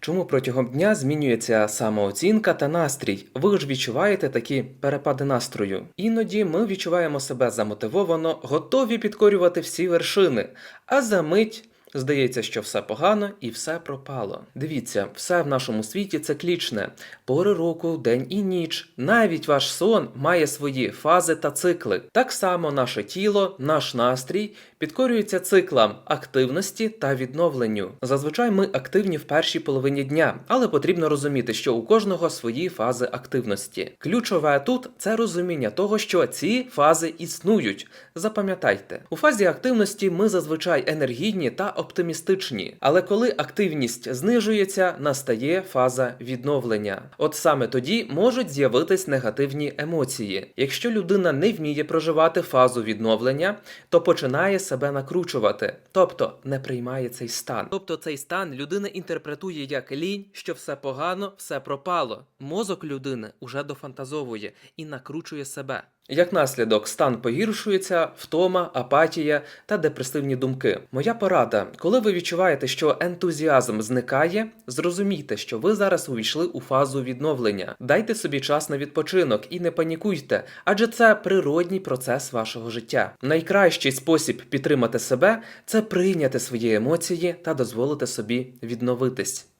Чому протягом дня змінюється самооцінка та настрій? Ви ж відчуваєте такі перепади настрою. Іноді ми відчуваємо себе замотивовано, готові підкорювати всі вершини, а за мить. Здається, що все погано і все пропало. Дивіться, все в нашому світі циклічне. Пори року, день і ніч. Навіть ваш сон має свої фази та цикли. Так само наше тіло, наш настрій підкорюється циклам активності та відновленню. Зазвичай ми активні в першій половині дня, але потрібно розуміти, що у кожного свої фази активності. Ключове тут це розуміння того, що ці фази існують. Запам'ятайте, у фазі активності ми зазвичай енергійні та оптимістичні, але коли активність знижується, настає фаза відновлення. От саме тоді можуть з'явитись негативні емоції. Якщо людина не вміє проживати фазу відновлення, то починає себе накручувати, тобто не приймає цей стан. Тобто цей стан людина інтерпретує як лінь, що все погано, все пропало. Мозок людини уже дофантазовує і накручує себе. Як наслідок, стан погіршується, втома, апатія та депресивні думки. Моя порада, коли ви відчуваєте, що ентузіазм зникає, зрозумійте, що ви зараз увійшли у фазу відновлення. Дайте собі час на відпочинок і не панікуйте, адже це природній процес вашого життя. Найкращий спосіб підтримати себе це прийняти свої емоції та дозволити собі відновитись.